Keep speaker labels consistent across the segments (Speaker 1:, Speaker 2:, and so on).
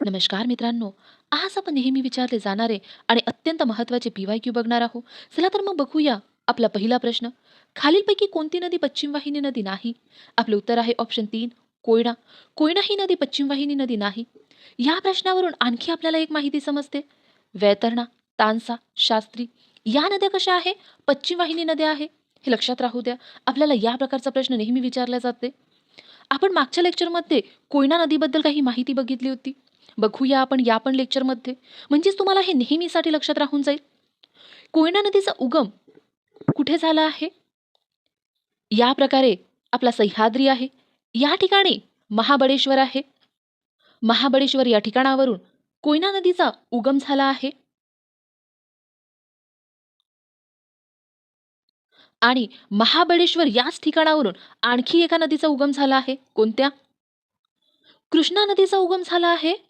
Speaker 1: नमस्कार मित्रांनो आज आपण नेहमी विचारले जाणारे आणि अत्यंत महत्त्वाचे पी वाय क्यू बघणार आहोत. चला तर मग बघूया आपला पहिला प्रश्न. खालीलपैकी कोणती नदी पश्चिम वाहिनी नदी नाही? आपलं उत्तर आहे ऑप्शन तीन कोयना. कोयना ही नदी पश्चिम वाहिनी नदी नाही. या प्रश्नावरून आणखी आपल्याला एक माहिती समजते. वैतरणा तानसा शास्त्री या नद्या कशा आहे? पश्चिम वाहिनी नद्या आहे. हे लक्षात राहू द्या आपल्याला या प्रकारचा प्रश्न नेहमी विचारला जाते. आपण मागच्या लेक्चरमध्ये कोयना नदीबद्दल काही माहिती बघितली होती. बघूया आपण या पण लेक्चरमध्ये. म्हणजेच तुम्हाला हे नेहमीसाठी लक्षात राहून जाईल. कोयना नदीचा उगम कुठे झाला आहे? या प्रकारे आपला सह्याद्री आहे. या ठिकाणी महाबळेश्वर आहे. महाबळेश्वर या ठिकाणावरून कोयना नदीचा उगम झाला आहे. आणि महाबळेश्वर याच ठिकाणावरून आणखी एका नदीचा उगम झाला आहे. कोणत्या? कृष्णा नदीचा उगम झाला आहे.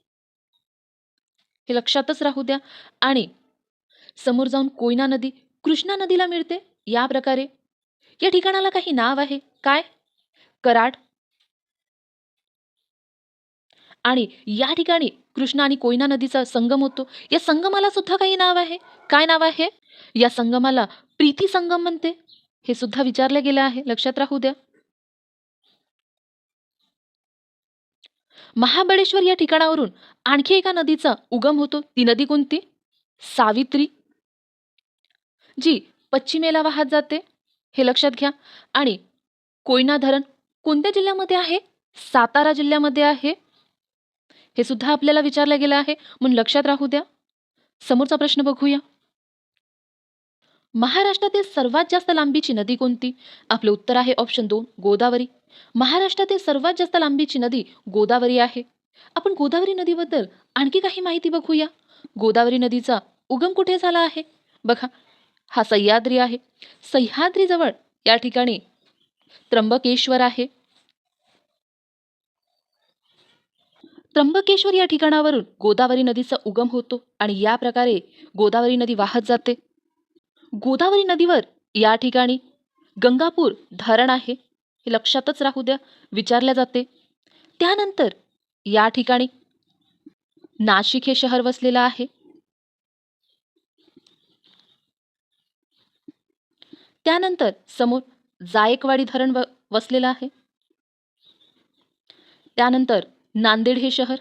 Speaker 1: हे लक्षातच राहू द्या. आणि समोर जाऊन कोयना नदी कृष्णा नदीला मिळते. या प्रकारे. या ठिकाणाला काही नाव आहे. काय? कराड. आणि या ठिकाणी कृष्णा आणि कोयना नदीचा संगम होतो. या संगमाला सुद्धा काही नाव आहे. काय नाव आहे? या संगमाला प्रीती संगम म्हणते. हे सुद्धा विचारलं गेलं आहे. लक्षात राहू द्या. महाबळेश्वर या ठिकाणावरून आणखी एका नदीचा उगम होतो. ती नदी कोणती? सावित्री. जी पश्चिमेला वाहत जाते. हे लक्षात घ्या. आणि कोयना धरण कोणत्या जिल्ह्यामध्ये आहे? सातारा जिल्ह्यामध्ये आहे. हे सुद्धा आपल्याला विचारलं गेलं आहे. म्हणून लक्षात राहू द्या. समोरचा प्रश्न बघूया. महाराष्ट्रातील सर्वात जास्त लांबीची नदी कोणती? आपलं उत्तर आहे ऑप्शन दोन गोदावरी. महाराष्ट्रातील सर्वात जास्त लांबीची नदी गोदावरी आहे. आपण गोदावरी नदीबद्दल आणखी काही माहिती बघूया. गोदावरी नदीचा उगम कुठे झाला आहे? बघा हा सह्याद्री आहे. सह्याद्रीजवळ या ठिकाणी त्र्यंबकेश्वर आहे. त्र्यंबकेश्वर या ठिकाणावरून गोदावरी नदीचा उगम होतो आणि या प्रकारे गोदावरी नदी वाहत जाते. गोदावरी नदीवर या ठिकाणी गंगापूर धरण आहे. हे लक्षातच राहू द्या विचारल्या जाते. त्यानंतर या ठिकाणी नाशिक हे शहर वसलेलं आहे. त्यानंतर समोर जायकवाडी धरण व वसलेलं आहे. त्यानंतर नांदेड हे शहर.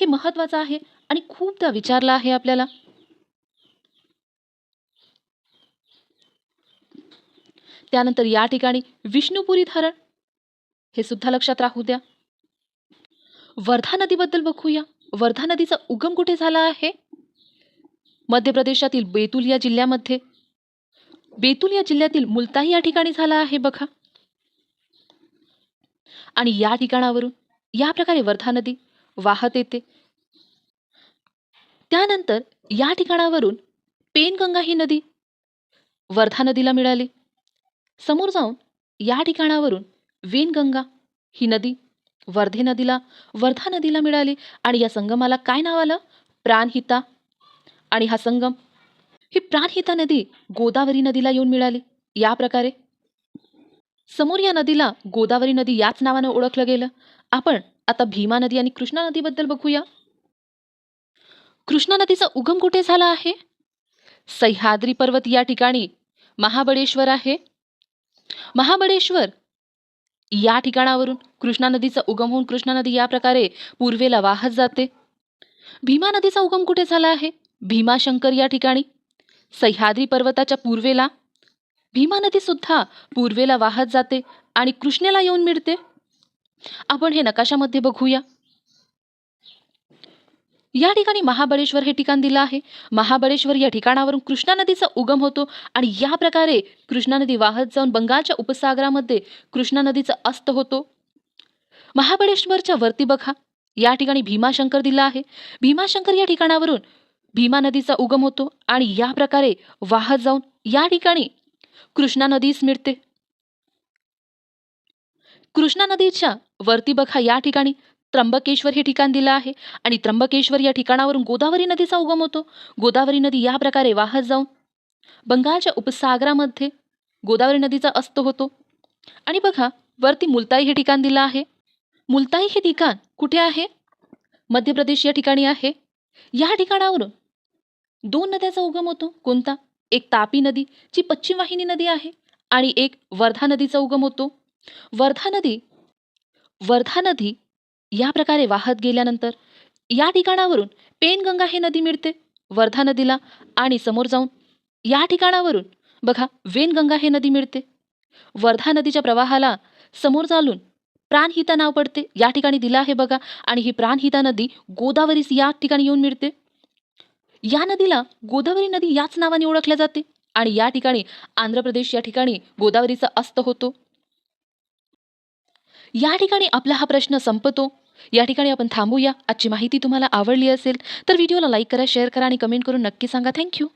Speaker 1: हे महत्त्वाचं आहे आणि खूपदा विचारलं आहे आपल्याला. त्यानंतर या ठिकाणी विष्णुपुरी धरण. हे सुद्धा लक्षात राहू द्या. वर्धा नदीबद्दल बघूया. वर्धा नदीचा उगम कुठे झाला आहे? मध्य प्रदेशातील बेतुल या जिल्ह्यामध्ये. बेतुल या जिल्ह्यातील मुलताही या ठिकाणी झाला आहे बघा. आणि या ठिकाणावरून या प्रकारे वर्धा नदी वाहत येते. त्यानंतर या ठिकाणावरून पेनगंगा ही नदी वर्धा नदीला मिळाली. समोर जाऊन या ठिकाणावरून वेनगंगा ही नदी वर्धे नदीला वर्धा नदीला मिळाली. आणि या संगमाला काय नाव आलं? प्राणहिता. आणि हा संगम ही प्राणहिता नदी गोदावरी नदीला येऊन मिळाली. या प्रकारे समोर या नदीला गोदावरी नदी याच नावानं ओळखलं गेलं. आपण आता भीमा नदी आणि कृष्णा नदीबद्दल बघूया. कृष्णा नदीचा उगम कुठे झाला आहे? सह्याद्री पर्वत या ठिकाणी महाबळेश्वर आहे. महाबळेश्वर. या ठिकाणावरून कृष्णा नदीचा उगम होऊन कृष्णा नदी या प्रकारे पूर्वेला वाहत जाते. भीमा नदीचा उगम कुठे झाला आहे? भीमाशंकर या ठिकाणी. सह्याद्री पर्वताच्या पूर्वेला. भीमा नदी सुद्धा पूर्वेला वाहत जाते आणि कृष्णेला येऊन मिळते. आपण हे नकाशामध्ये बघूया. या ठिकाणी महाबळेश्वर हे ठिकाण दिलं आहे. महाबळेश्वर या ठिकाणावरून कृष्णा नदीचा उगम होतो आणि या प्रकारे कृष्णा नदी वाहत जाऊन बंगालच्या उपसागरामध्ये कृष्णा नदीचा अस्त होतो. महाबळेश्वरच्या वरती बघा. या ठिकाणी भीमाशंकर दिला आहे. भीमाशंकर या ठिकाणावरून भीमा नदीचा उगम होतो आणि या प्रकारे वाहत जाऊन या ठिकाणी कृष्णा नदीस मिळते कृष्णा नदीच्या वरती बघा या ठिकाणी त्र्यंबकेश्वर हे ठिकाण दिलं आहे. आणि त्र्यंबकेश्वर या ठिकाणावरून गोदावरी नदीचा उगम होतो. गोदावरी नदी या प्रकारे वाहत जाऊन बंगालच्या उपसागरामध्ये गोदावरी नदीचा अस्त होतो. आणि बघा वरती मुलताई हे ठिकाण दिलं आहे. मुलताई हे ठिकाण कुठे आहे? मध्य प्रदेश या ठिकाणी आहे. या ठिकाणावरून दोन नद्याचा उगम होतो. कोणता? एक तापी नदी जी पश्चिम वाहिनी नदी आहे. आणि एक वर्धा नदीचा उगम होतो. वर्धा नदी वर्धा नदी या प्रकारे वाहत गेल्यानंतर या ठिकाणावरून पेनगंगा हे नदी मिळते वर्धा नदीला आणि समोर जाऊन या ठिकाणावरून बघा वेनगंगा हे नदी मिळते. वर्धा नदीच्या प्रवाहाला समोर चालून प्राणहिता नाव पडते या ठिकाणी दिलं आहे बघा आणि ही प्राणहिता नदी गोदावरीस या ठिकाणी येऊन मिळते. या नदीला गोदावरी नदी याच नावाने ओळखल्या जाते आणि या ठिकाणी आंध्र प्रदेश या ठिकाणी गोदावरीचा अस्त होतो. या ठिकाणी आपला हा प्रश्न संपतो. या ठिकाणी आपण थांबूया. आजची माहिती तुम्हाला आवडली असेल तर व्हिडिओला लाईक करा शेअर करा आणि कमेंट करून नक्की सांगा. थँक्यू.